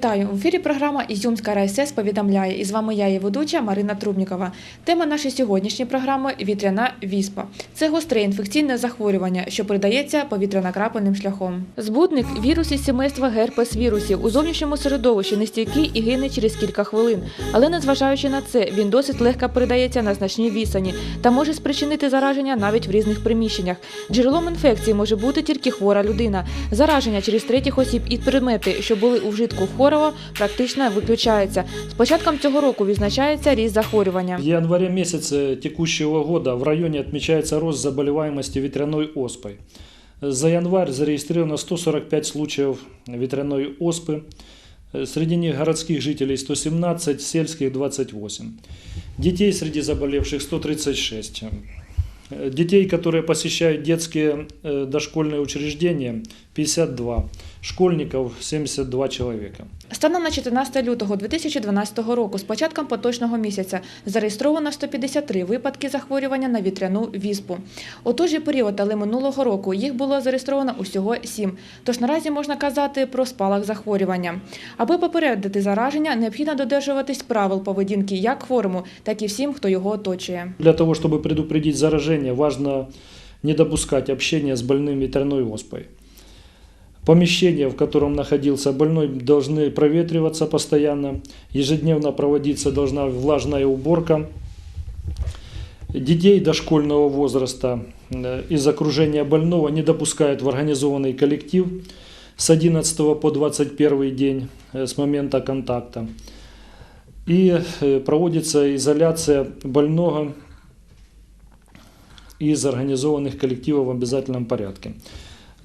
Вітаю! В ефірі програма Ізюмська РайСЕС повідомляє. І з вами я, її ведуча Марина Трубнікова. Тема нашої сьогоднішньої програми вітряна віспа. Це гостре інфекційне захворювання, що передається повітряно-крапельним шляхом. Збудник вірус із сімейства герпес вірусів у зовнішньому середовищі нестійкий і гине через кілька хвилин. Але незважаючи на це, він досить легко передається на значній відстані та може спричинити зараження навіть в різних приміщеннях. Джерелом інфекції може бути тільки хвора людина. Зараження через третіх осіб і предмети, що були у вжитку хворого, практично виключається. З початком цього року відзначається ріст захворювання. В январе месяце текущего года в районе отмечается рост заболеваемости ветряной оспой. За январь зарегистрировано 145 случаев ветряной оспы. Среди них городских жителей 117, сельских 28. Детей среди заболевших 136. Детей, которые посещают детские э, дошкольные учреждения, 52. Школьников 72 человека. Станом на 14 лютого 2012 року, з початком поточного місяця, зареєстровано 153 випадки захворювання на вітряну віспу. У той же період, але минулого року, їх було зареєстровано усього 7. Тож наразі можна казати про спалах захворювання. Аби попередити зараження, необхідно додержуватись правил поведінки як хворому, так і всім, хто його оточує. Для того, чтобы предупредить заражение, важно не допускать общения с больным ветряной оспой. Помещения, в котором находился больной, должны проветриваться постоянно. Ежедневно проводиться должна влажная уборка. Детей дошкольного возраста э, из окружения больного не допускают в организованный коллектив с 11 по 21 день э, с момента контакта. И э, проводится изоляция больного из организованных коллективов в обязательном порядке.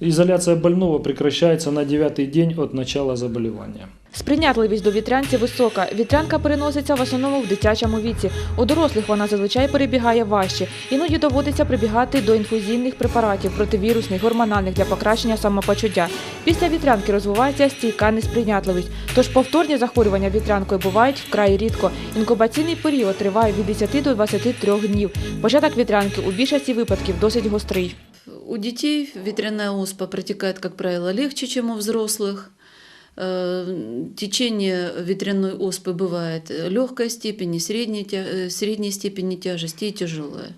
Изоляция больного прекращается на девятый день от начала заболевания. Сприйнятливість до вітрянці висока. Вітрянка переноситься в основному в дитячому віці. У дорослих вона зазвичай перебігає важче. Іноді доводиться прибігати до інфузійних препаратів противірусних, гормональних для покращення самопочуття. Після вітрянки розвивається стійка несприйнятливість. Тож повторні захворювання вітрянкою бувають вкрай рідко. Інкубаційний період триває від 10 до 23 днів. Початок вітрянки у більшості випадків досить гострий. У детей ветряная оспа протекает, как правило, легче, чем у взрослых. Э, Течение ветряной оспы бывает легкой степени, средней, тя- э, средней степени тяжести и тяжелое.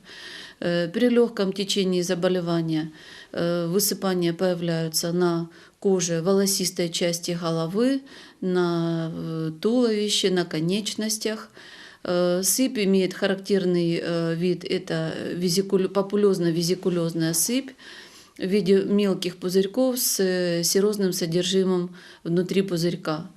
Э, При легком течении заболевания э, высыпания появляются на коже волосистой части головы, на э, туловище, на конечностях. Э, Сыпь имеет характерный э, вид, это визикуль- популезно-визикулезная сыпь в виде мелких пузырьков с э, серозным содержимым внутри пузырька.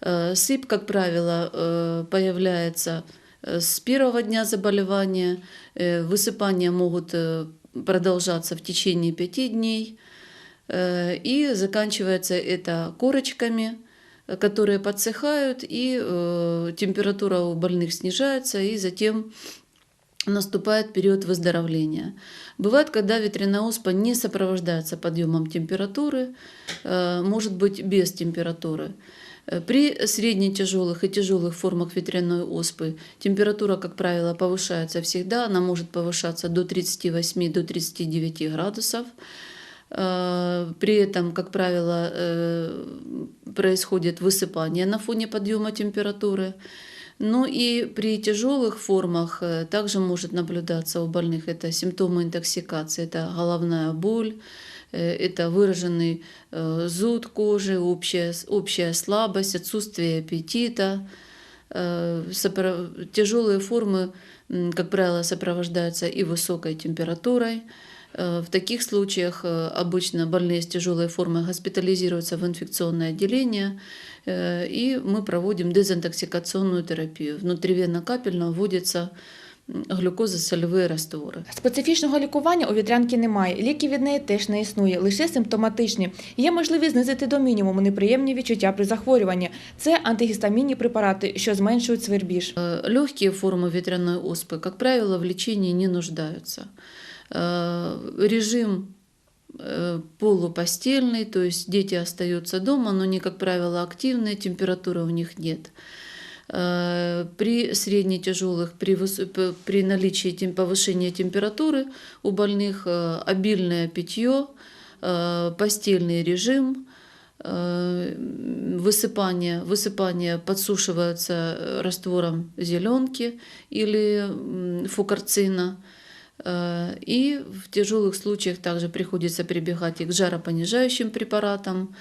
Э, Сыпь, как правило, э, появляется э, с первого дня заболевания. Э, Высыпания могут э, продолжаться в течение пяти дней. Э, И заканчивается это корочками, э, которые подсыхают, и э, температура у больных снижается, и затем наступает период выздоровления. Бывает, когда ветряная оспа не сопровождается подъемом температуры, э, может быть без температуры. Э, При средне-тяжелых и тяжелых формах ветряной оспы температура, как правило, повышается всегда. Она может повышаться до 38 до 39 градусов. Э, При этом, как правило, э, происходит высыпание на фоне подъема температуры. Ну и при тяжелых формах э, также может наблюдаться у больных это симптомы интоксикации, это головная боль, это выраженный зуд кожи, общая, общая слабость, отсутствие аппетита. Тяжелые формы, как правило, сопровождаются и высокой температурой. Э, В таких случаях э, обычно больные с тяжелой формой госпитализируются в инфекционное отделение, э, и мы проводим дезинтоксикационную терапию. Внутривенно-капельно вводятся м, глюкозосольовые растворы. Специфічного лікування у вітрянки немає. Ліків від неї теж не існує, лише симптоматичні. Є можливість знизити до мінімуму неприємні відчуття при захворюванні. Це антигістамінні препарати, що зменшують свербіж. Э, Легкие формы ветряной оспы, как правило, в лечении не нуждаются. Э, Режим э, полупостельный, то есть дети остаются дома, но они, как правило, активные, температуры у них нет. Э, При средне-тяжелых, при, при наличии повышения температуры у больных обильное питье, постельный режим, высыпание, высыпание подсушиваются э, раствором зеленки или фукарцина. Э, И в тяжелых случаях также приходится прибегать и к жаропонижающим препаратам.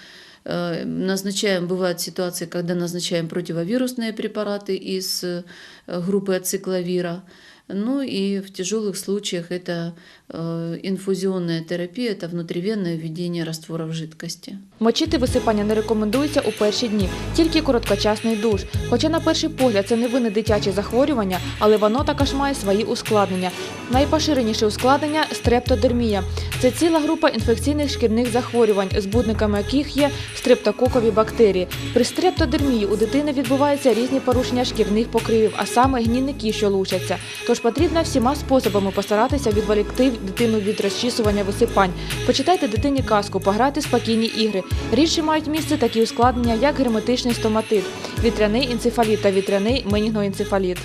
Э, Назначаем, бывают ситуации, когда назначаем противовирусные препараты из э, группы ацикловира. Ну и в тяжелых случаях это э, инфузионная терапия, это внутривенное введение растворов жидкости. Мочити висипання не рекомендується у перші дні, тільки короткочасний душ. Хоча на перший погляд це невинне дитяче захворювання, але воно також має свої ускладнення. Найпоширеніше ускладнення стрептодермія. Це ціла група інфекційних шкірних захворювань, збудниками яких є стрептококові бактерії. При стрептодермії у дитини відбуваються різні порушення шкірних покривів, а саме гнійники, що лучаться. Тож потрібно всіма способами постаратися відволікти дитину від розчісування висипань. Почитайте дитині казку, пограйте спокійні ігри. Рідше мають місце такі ускладнення, як герметичний стоматит, вітряний енцефаліт та вітряний менінгоенцефаліт.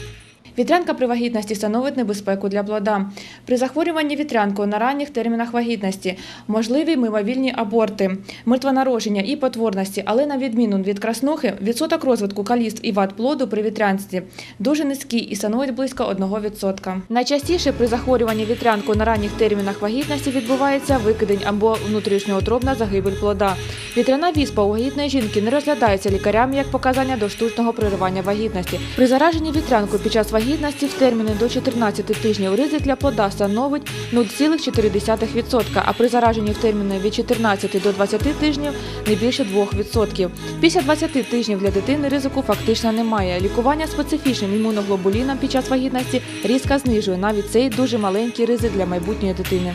Вітрянка при вагітності становить небезпеку для плода. При захворюванні вітрянкою на ранніх термінах вагітності можливі мимовільні аборти, мертвонародження і потворності, але на відміну від краснухи, відсоток розвитку каліст і вад плоду при вітрянці дуже низький і становить близько 1%. Найчастіше при захворюванні вітрянкою на ранніх термінах вагітності відбувається викидень або внутрішньоутробна загибель плода. Вітряна віспа у вагітної жінки не розглядається лікарями як показання до штучного приривання вагітності. При зараженні вітрянкою під час вагітності в терміни до 14 тижнів ризик для плода становить 0,4%, а при зараженні в терміни від 14 до 20 тижнів не більше 2%. Після 20 тижнів для дитини ризику фактично немає. Лікування специфічним імуноглобуліном під час вагітності різко знижує навіть цей дуже маленький ризик для майбутньої дитини.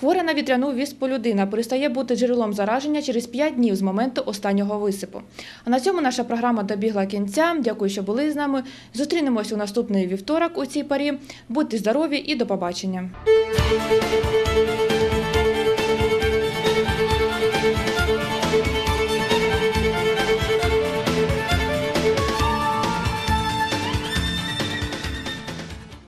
Хвора на вітряну віспу людина перестає бути джерелом зараження через 5 днів з моменту останнього висипу. А на цьому наша програма добігла кінця. Дякую, що були з нами. Зустрінемось у наступний вівторок у цій парі. Будьте здорові і до побачення.